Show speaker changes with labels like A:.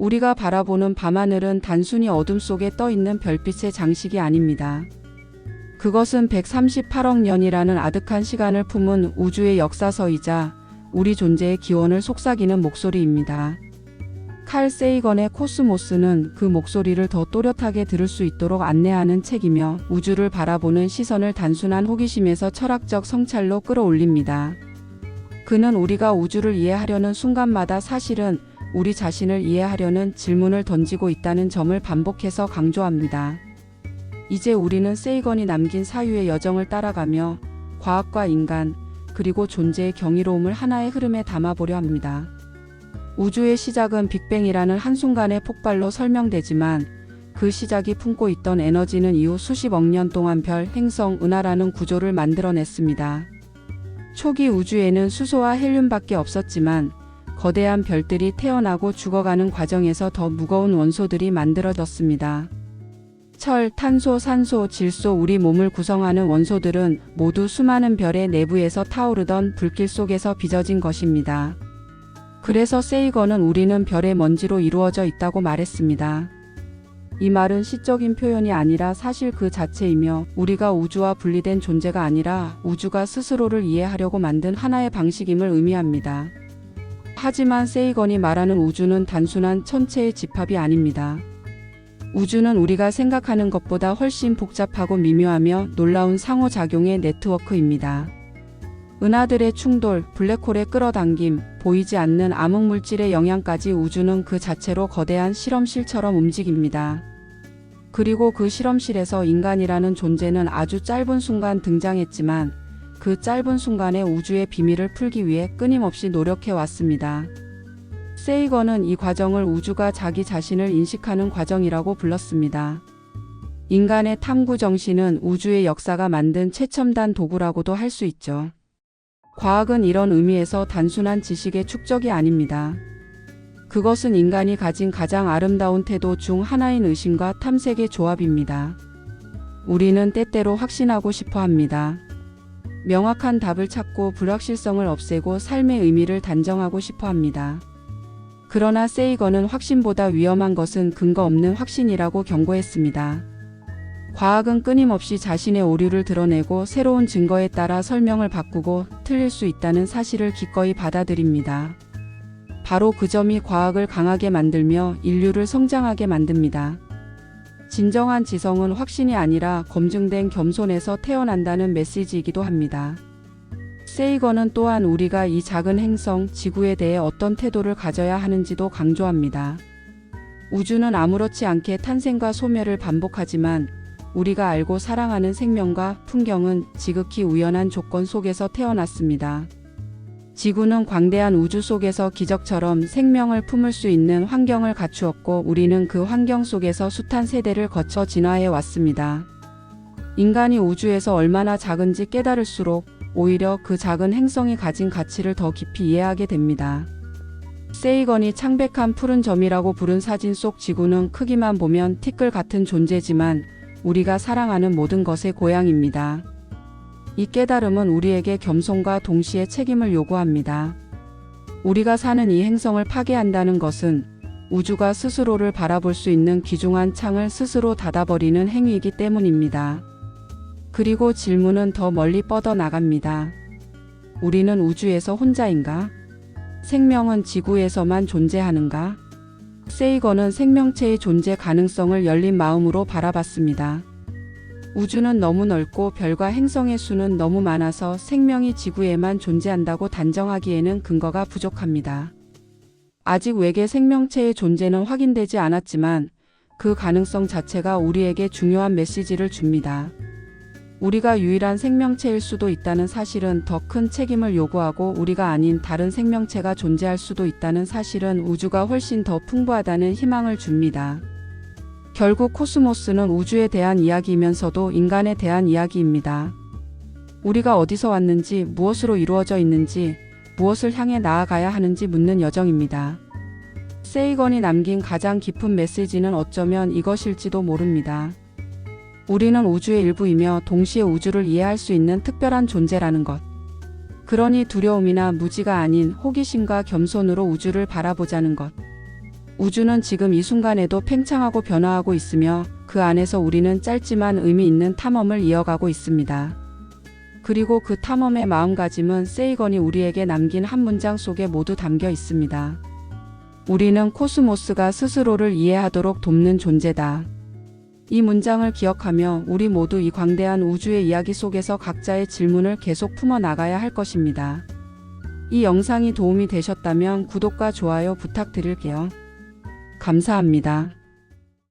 A: 우리가 바라보는 밤하늘은 단순히 어둠 속에 떠 있는 별빛의 장식이 아닙니다. 그것은 138억 년이라는 아득한 시간을 품은 우주의 역사서이자 우리 존재의 기원을 속삭이는 목소리입니다. 칼 세이건의 코스모스는 그 목소리를 더 또렷하게 들을 수 있도록 안내하는 책이며 우주를 바라보는 시선을 단순한 호기심에서 철학적 성찰로 끌어올립니다. 그는 우리가 우주를 이해하려는 순간마다 사실은 우리 자신을 이해하려는 질문을 던지고 있다는 점을 반복해서 강조합니다. 이제 우리는 세이건이 남긴 사유의 여정을 따라가며 과학과 인간, 그리고 존재의 경이로움을 하나의 흐름에 담아보려 합니다. 우주의 시작은 빅뱅이라는 한순간의 폭발로 설명되지만 그 시작이 품고 있던 에너지는 이후 수십억 년 동안 별, 행성, 은하라는 구조를 만들어냈습니다. 초기 우주에는 수소와 헬륨밖에 없었지만 거대한 별들이 태어나고 죽어가는 과정에서 더 무거운 원소들이 만들어졌습니다. 철, 탄소, 산소, 질소, 우리 몸을 구성하는 원소들은 모두 수많은 별의 내부에서 타오르던 불길 속에서 빚어진 것입니다. 그래서 세이건은 우리는 별의 먼지로 이루어져 있다고 말했습니다. 이 말은 시적인 표현이 아니라 사실 그 자체이며 우리가 우주와 분리된 존재가 아니라 우주가 스스로를 이해하려고 만든 하나의 방식임을 의미합니다. 하지만 세이건이 말하는 우주는 단순한 천체의 집합이 아닙니다. 우주는 우리가 생각하는 것보다 훨씬 복잡하고 미묘하며 놀라운 상호작용의 네트워크입니다. 은하들의 충돌, 블랙홀의 끌어당김, 보이지 않는 암흑물질의 영향까지 우주는 그 자체로 거대한 실험실처럼 움직입니다. 그리고 그 실험실에서 인간이라는 존재는 아주 짧은 순간 등장했지만 그 짧은 순간에 우주의 비밀을 풀기 위해 끊임없이 노력해 왔습니다. 세이건은 이 과정을 우주가 자기 자신을 인식하는 과정이라고 불렀습니다. 인간의 탐구 정신은 우주의 역사가 만든 최첨단 도구라고도 할 수 있죠. 과학은 이런 의미에서 단순한 지식의 축적이 아닙니다. 그것은 인간이 가진 가장 아름다운 태도 중 하나인 의심과 탐색의 조합입니다. 우리는 때때로 확신하고 싶어 합니다. 명확한 답을 찾고 불확실성을 없애고 삶의 의미를 단정하고 싶어 합니다. 그러나 세이건은 확신보다 위험한 것은 근거 없는 확신이라고 경고했습니다. 과학은 끊임없이 자신의 오류를 드러내고 새로운 증거에 따라 설명을 바꾸고 틀릴 수 있다는 사실을 기꺼이 받아들입니다. 바로 그 점이 과학을 강하게 만들며 인류를 성장하게 만듭니다. 진정한 지성은 확신이 아니라 검증된 겸손에서 태어난다는 메시지이기도 합니다. 세이건은 또한 우리가 이 작은 행성, 지구에 대해 어떤 태도를 가져야 하는지도 강조합니다. 우주는 아무렇지 않게 탄생과 소멸을 반복하지만 우리가 알고 사랑하는 생명과 풍경은 지극히 우연한 조건 속에서 태어났습니다. 지구는 광대한 우주 속에서 기적처럼 생명을 품을 수 있는 환경을 갖추었고 우리는 그 환경 속에서 숱한 세대를 거쳐 진화해 왔습니다. 인간이 우주에서 얼마나 작은지 깨달을수록 오히려 그 작은 행성이 가진 가치를 더 깊이 이해하게 됩니다. 세이건이 창백한 푸른 점이라고 부른 사진 속 지구는 크기만 보면 티끌 같은 존재지만 우리가 사랑하는 모든 것의 고향입니다. 이 깨달음은 우리에게 겸손과 동시에 책임을 요구합니다. 우리가 사는 이 행성을 파괴한다는 것은 우주가 스스로를 바라볼 수 있는 귀중한 창을 스스로 닫아버리는 행위이기 때문입니다. 그리고 질문은 더 멀리 뻗어 나갑니다. 우리는 우주에서 혼자인가? 생명은 지구에서만 존재하는가? 세이건은 생명체의 존재 가능성을 열린 마음으로 바라봤습니다. 우주는 너무 넓고 별과 행성의 수는 너무 많아서 생명이 지구에만 존재한다고 단정하기에는 근거가 부족합니다. 아직 외계 생명체의 존재는 확인되지 않았지만 그 가능성 자체가 우리에게 중요한 메시지를 줍니다. 우리가 유일한 생명체일 수도 있다는 사실은 더 큰 책임을 요구하고 우리가 아닌 다른 생명체가 존재할 수도 있다는 사실은 우주가 훨씬 더 풍부하다는 희망을 줍니다. 결국 코스모스는 우주에 대한 이야기이면서도 인간에 대한 이야기입니다. 우리가 어디서 왔는지, 무엇으로 이루어져 있는지, 무엇을 향해 나아가야 하는지 묻는 여정입니다. 세이건이 남긴 가장 깊은 메시지는 어쩌면 이것일지도 모릅니다. 우리는 우주의 일부이며 동시에 우주를 이해할 수 있는 특별한 존재라는 것. 그러니 두려움이나 무지가 아닌 호기심과 겸손으로 우주를 바라보자는 것. 우주는 지금 이 순간에도 팽창하고 변화하고 있으며 그 안에서 우리는 짧지만 의미 있는 탐험을 이어가고 있습니다. 그리고 그 탐험의 마음가짐은 세이건이 우리에게 남긴 한 문장 속에 모두 담겨 있습니다. 우리는 코스모스가 스스로를 이해하도록 돕는 존재다. 이 문장을 기억하며 우리 모두 이 광대한 우주의 이야기 속에서 각자의 질문을 계속 품어 나가야 할 것입니다. 이 영상이 도움이 되셨다면 구독과 좋아요 부탁드릴게요. 감사합니다.